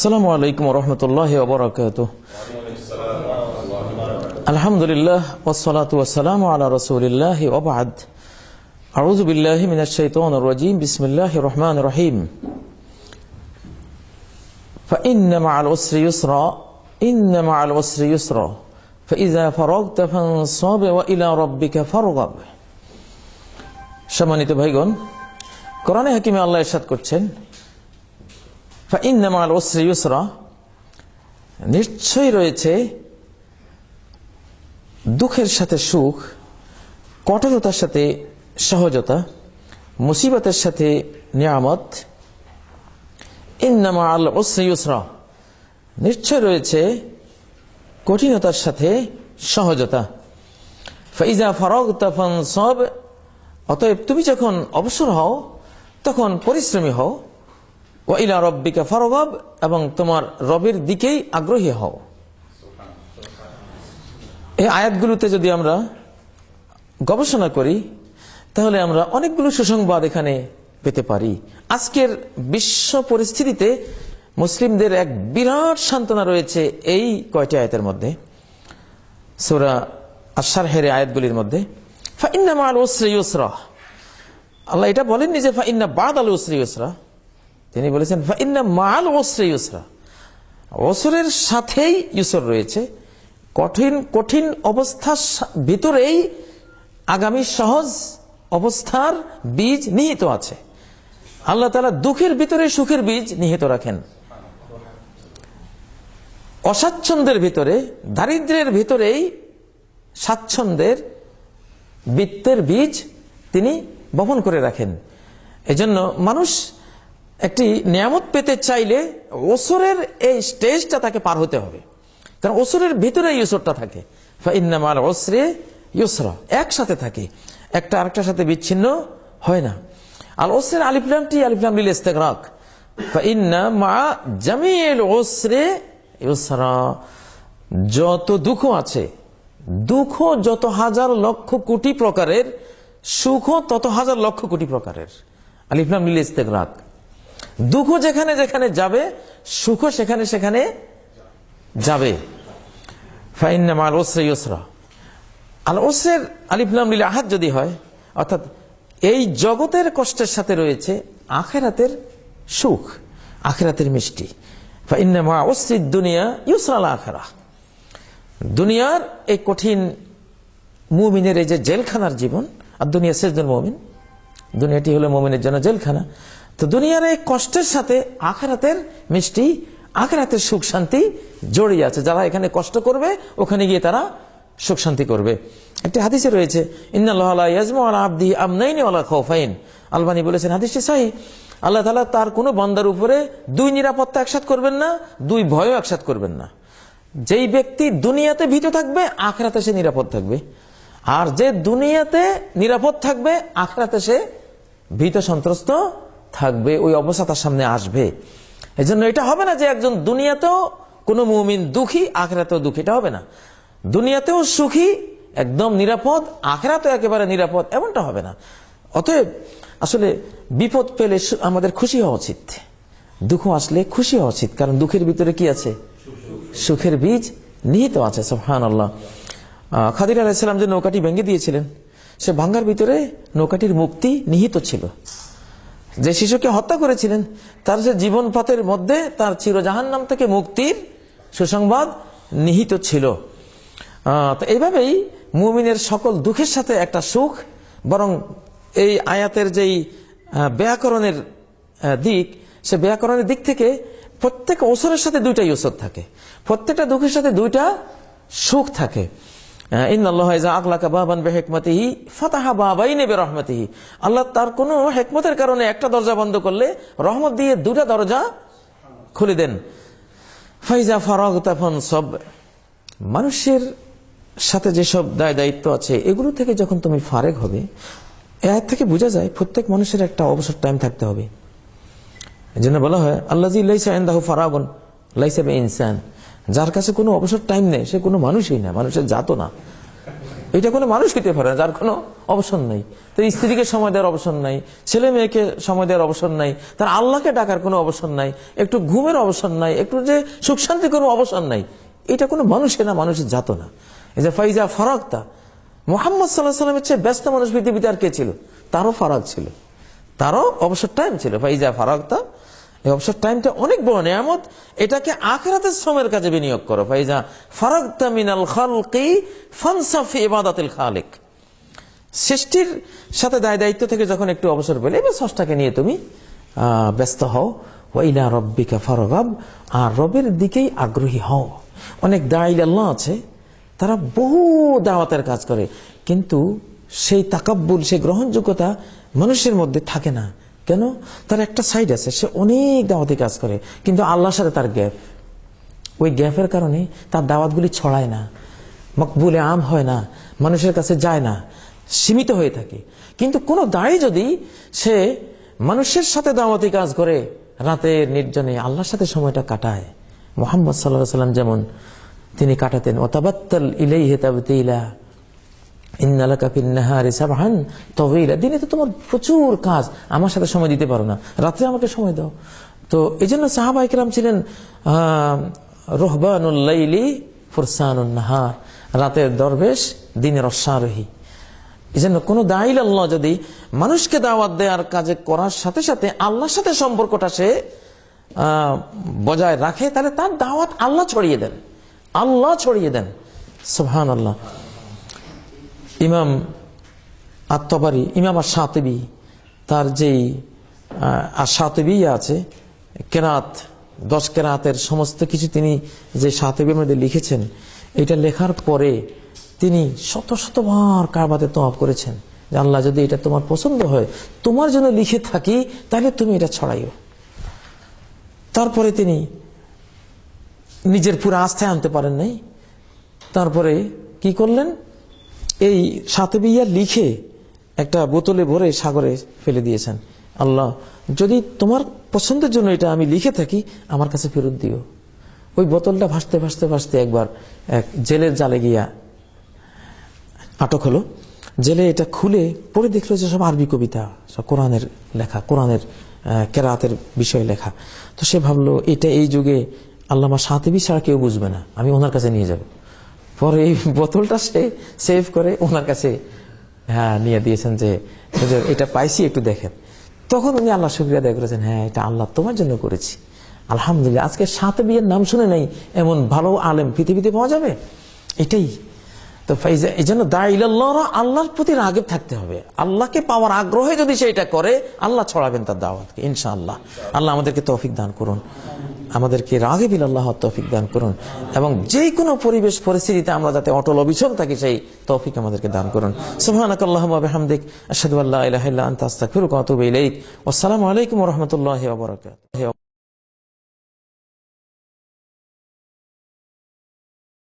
আসসালামু আলাইকুম রহমতুল্লাহ ওবরাকাত আলহামদুলিল্লাহ ওসলাত ওসালাম আলা রসুলিল্লাহ ওবাদ أعوذ بالله من الشيطان الرجيم بسم الله الرحمن الرحيم فإن مع العسر يسرا إن مع العسر يسرا فإذا فرغت فانصب وإلى ربك فارغب সম্মানিত ভাইগণ কোরআনে হাকিমে আল্লাহ ইরশাদ করছেন ফাইন্নামা আল ওসরি ইউসরা নিশ্চয়ই রয়েছে দুঃখের সাথে সুখ, কঠোরতার সাথে সহজতা, মুসিবতের সাথে নিয়ামত। ইন্নামা আল ওসরি ইউসরা। নিশ্চয় রয়েছে কঠিনতার সাথে সহজতা। ফাইজা ফরগ তখন সব অতএব তুমি যখন অবসর হও, তখন পরিশ্রমী হও। ও ইলা রব্বিকা ফরগব, এবং তোমার রবের দিকেই আগ্রহী হও। এই আয়াতগুলোতে যদি আমরা গবেষণা করি, তাহলে আমরা অনেকগুলো সুসংবাদ এখানে পেতে পারি। আজকের বিশ্ব পরিস্থিতিতে মুসলিমদের এক বিরাট সান্ত্বনা রয়েছে এই কয়টি আয়াতের মধ্যে। সোরা আশার হেরে আয়াতগুলির মধ্যে ফাইন্না মাল ওসরে আল্লাহ এটা বলেননি যে ফাইন্না বাদ আল ওসরে তিনি বলেছেন মাল ওসরে ইউসরা। ওসরের সাথেই ইউসর রয়েছে। কঠিন কঠিন অবস্থার ভিতরেই আগামী সহজ অবস্থার বীজ নিহিত আছে। আল্লাহ তালা দুঃখের ভিতরে সুখের বীজ নিহিত রাখেন। অস্বাচ্ছন্দ্যের ভিতরে দারিদ্রের ভিতরেই স্বাচ্ছন্দ্যের বৃত্তের বীজ তিনি বপন করে রাখেন। এজন্য মানুষ একটি নিয়ামত পেতে চাইলে ওসরের এই স্টেজটা তাকে পার হতে হবে। কারণ ওসরের ভিতরে ইউসরটা থাকে। ইন্নামাল ওসরে ইউসরা, একসাথে থাকে। একটা আরেকটার সাথে বিচ্ছিন্ন হয় না। আল ওসরের আলিফলামটি আলিফলাম লিল ইউসরা, যত দুঃখ আছে, দুঃখ যত হাজার লক্ষ কোটি প্রকারের, সুখ তত হাজার লক্ষ কোটি প্রকারের। আলিফলাম লিল ইস্তেগরাক। দুঃখ যেখানে যেখানে যাবে, সুখ সেখানে সেখানে যাবে। ওসরে আল ওসরের আলিফলাম আহাত যদি হয়, অর্থাৎ এই জগতের কষ্টের সাথে রয়েছে আখেরাতের সুখ, আখেরাতের মিষ্টি। দুনিয়া ইউসরাল আখেরা। দুনিয়ার এই কঠিন মুমিনের এই যে জেলখানার জীবন, আর দুনিয়া শেষজন মমিন। দুনিয়াটি হলো মমিনের জন্য জেলখানা। তো দুনিয়ার এই কষ্টের সাথে আখেরাতের মিষ্টি, আখেরাতের সুখ শান্তি জড়িয়ে আছে। যারা এখানে কষ্ট করবে, ওখানে গিয়ে তারা সুখ শান্তি করবে। একটি হাদিসে রয়েছে আলবানি বলেছেন, হাদিসটি সাহি। আল্লাহ তালা তার কোনো বন্দার উপরে দুই নিরাপত্তা একসাথ করবেন না, দুই ভয়ও একসাথ করবেন না। যেই ব্যক্তি দুনিয়াতে ভীত থাকবে, আখরাতে সে নিরাপদ থাকবে। আর যে দুনিয়াতে নিরাপদ থাকবে, আখরাতে সে ভীত সন্ত্রস্ত থাকবে, ওই অবস্থা তার সামনে আসবে। এই জন্য এটা হবে না যে একজন দুনিয়াতেও কোনো মুমিন দুঃখী, আখরাতেও দুঃখী, এটা হবে না। দুনিয়াতেও সুখী, একদম নিরাপদ, আখরাতেও একেবারে নিরাপদ, এমনটা হবে না। অতএব, আসলে বিপদ পেলে আমাদের খুশি হওয়া উচিত। দুঃখ আসলে খুশি হওয়া উচিত। কারণ দুঃখের ভিতরে কি আছে? সুখের বীজ নিহিত আছে সোহান আল্লাহ খাদির আলাহিসাল্লাম যে নৌকাটি ভেঙে দিয়েছিলেন, সে ভাঙ্গার ভিতরে নৌকাটির মুক্তি নিহিত ছিল। যে শিশুকে হত্যা করেছিলেন, তার যে জীবন পথের মধ্যে তার চিরজাহান নাম থেকে মুক্তির সুসংবাদ নিহিত ছিল। তো এইভাবেই মুমিনের সকল দুঃখের সাথে একটা সুখ, বরং এই আয়াতের যেই ব্যাকরণের দিক, সে ব্যাকরণের দিক থেকে প্রত্যেক ওসরের সাথে দুইটা ইউসর থাকে। প্রত্যেকটা দুঃখের সাথে দুইটা সুখ থাকে। আল্লাহ তার হেকমতের কারণে একটা দরজা বন্ধ করলে রহমত দিয়ে দরজা খুলে দেন। ফাইজা তখন সব, মানুষের সাথে যেসব দায় দায়িত্ব আছে, এগুলো থেকে যখন তুমি ফারেক হবে এর থেকে বোঝা যায় প্রত্যেক মানুষের একটা অবসর টাইম থাকতে হবে। এই জন্য বলা হয় আল্লাহ ফারাগন, লাইসা ইনসান যার কাছে কোনো অবসর টাইম নেই, সে কোনো মানুষই না, মানুষের জাত না। এটা কোনো মানুষ হইতে পারে না, যার কোনো অবসর নাই। তার স্ত্রীকে সময় দেওয়ার অবসর নাই, ছেলে মেয়েকে সময় দেওয়ার অবসর নাই, তার আল্লাহকে ডাকার কোনো অবসর নাই, একটু ঘুমের অবসর নাই, একটু যে সুখ শান্তি কোনো অবসর নাই। এটা কোনো মানুষের না, মানুষের জাত না। এই যে ফাইজা ফরাকতা, মোহাম্মদ সাল্লাহ সাল্লামের চেয়ে ব্যস্ত মানুষ পৃথিবীতে আর কে ছিল? তারও ফারাক ছিল। তারও অবসর টাইম ছিল, ফাইজা ফারাকতা। এই অবসর টাইমটা অনেক বড় নিয়ামত। এটাকে আখেরাতের শ্রমের কাজে বিনিয়োগ করো। ফাইজা ফারাকতা মিনাল খালকি ফানসাফি ইবাদাতিল খালিক। সৃষ্টির সাথে দায় দায়িত্ব থেকে যখন একটু অবসর পেলে, এবার ষষ্ঠাকে নিয়ে তুমি ব্যস্ত হও। ওইলা রব্বিকা ফরগাব। আর রবের দিকেই আগ্রহী হও। অনেক দায়ী আল্লাহ আছে, তারা বহু দাওয়াতের কাজ করে। কিন্তু সেই তাকাব্বুল, সেই গ্রহণযোগ্যতা মানুষের মধ্যে থাকে না। কেন? তার একটা সাইড আছে, সে অনেক দাওয়াতি কাজ করে, কিন্তু আল্লাহর সাথে তার গ্যাপ। ওই গ্যাপের কারণে তার দাওয়াতগুলি ছড়ায় না, মকবুলে আম হয় না, মানুষের কাছে যায় না, সীমিত হয়ে থাকে। কিন্তু কোনো দায়ী যদি সে মানুষের সাথে দাওয়াতি কাজ করে, রাতের নির্জনে আল্লাহর সাথে সময়টা কাটায়। মোহাম্মদ সাল্লাহ সাল্লাম যেমন তিনি কাটাতেন, ওতাবাত্তাল ইলাই হেতাবতিলা তবিলা দিনে তো তোমার প্রচুর কাজ। আমার সাথে সময় দিতে পারো না। রাত্রে আমাকে সময় দাও। তো এই জন্য সাহাবা ইকরাম ছিলেন রোহবানুল্লাইলি ফুরসানুন নাহার। রাতের দরবেশ, দিনের অশ্বারোহী। এই জন্য কোনো দায়িল আল্লাহ যদি মানুষকে দাওয়াত দেওয়ার কাজে করার সাথে সাথে আল্লাহর সাথে সম্পর্কটা সে বজায় রাখে, তাহলে তার দাওয়াত আল্লাহ ছড়িয়ে দেন। আল্লাহ ছড়িয়ে দেন। সুবহান আল্লাহ ইমাম আত্মবারি ইমাম আর সাতবি তার যেই আর সাতবি আছে, কেরাত, দশ কেরাতের সমস্ত কিছু তিনি যে সাতবির মধ্যে লিখেছেন, এটা লেখার পরে তিনি শত শতবার কারবাতে তফ করেছেন, যে আল্লাহ যদি এটা তোমার পছন্দ হয়, তোমার জন্য লিখে থাকি, তাহলে তুমি এটা ছড়াইও। তারপরে তিনি নিজের পুরো আস্থায় আনতে পারেন নাই। তারপরে কি করলেন? এই সাতবিয়া লিখে একটা বোতলে ভরে সাগরে ফেলে দিয়েছেন। আল্লাহ, যদি তোমার পছন্দের জন্য এটা আমি লিখে থাকি, আমার কাছে ফেরত দিও। ওই বোতলটা ভাসতে ভাসতে ভাসতে একবার এক জেলের জালে গিয়া আটক হলো। জেলে এটা খুলে পড়ে দেখল যে সব আরবি কবিতা, সব কোরআনের লেখা, কোরআনের কেরাতের বিষয়ে লেখা। তো সে ভাবলো, এটা এই যুগে আল্লামা সাতেবি ছাড়া কেউ বুঝবে না, আমি ওনার কাছে নিয়ে যাব। পরে এই বোতলটা সে সেভ করে ওনার কাছে হ্যাঁ নিয়ে দিয়েছেন যে এটা পাইছি, একটু দেখেন। তখন উনি আল্লাহ শুক্রিয়া দেয় করেছেন হ্যাঁ এটা আল্লাহ তোমার জন্য করেছি। আলহামদুলিল্লাহ, আজকে সাত বিয়ের নাম শুনে নাই, এমন ভালো আলেম পৃথিবীতে পাওয়া যাবে? এটাই। তো ফাইজা, এই জন্য দাইল্লাহরা আল্লাহর প্রতি রাগেব থাকতে হবে। আল্লাহকে পাওয়ার আগ্রহে যদি সে এটা করে, আল্লাহ ছড়াবেন তার দাওয়াতকে ইনশাআল্লাহ। আল্লাহ আমাদেরকে তৌফিক দান করুন। আমাদেরকে রাগেবিল আল্লাহ তৌফিক দান করুন। এবং যে কোনো পরিবেশ, পরিস্থিতিতে আমরা যাতে অটল অবিচল থাকি, সেই তৌফিক আমাদেরকে দান করুন। সুবহানাক আল্লাহুম্মা ওয়া বিহামদিক, আশহাদু আল্লা ইলাহা ইল্লা আনতা, আস্তাগফিরুকা ওয়া আতুবু ইলাইক। ওয়াসসালামু আলাইকুম রাহমাতুল্লাহি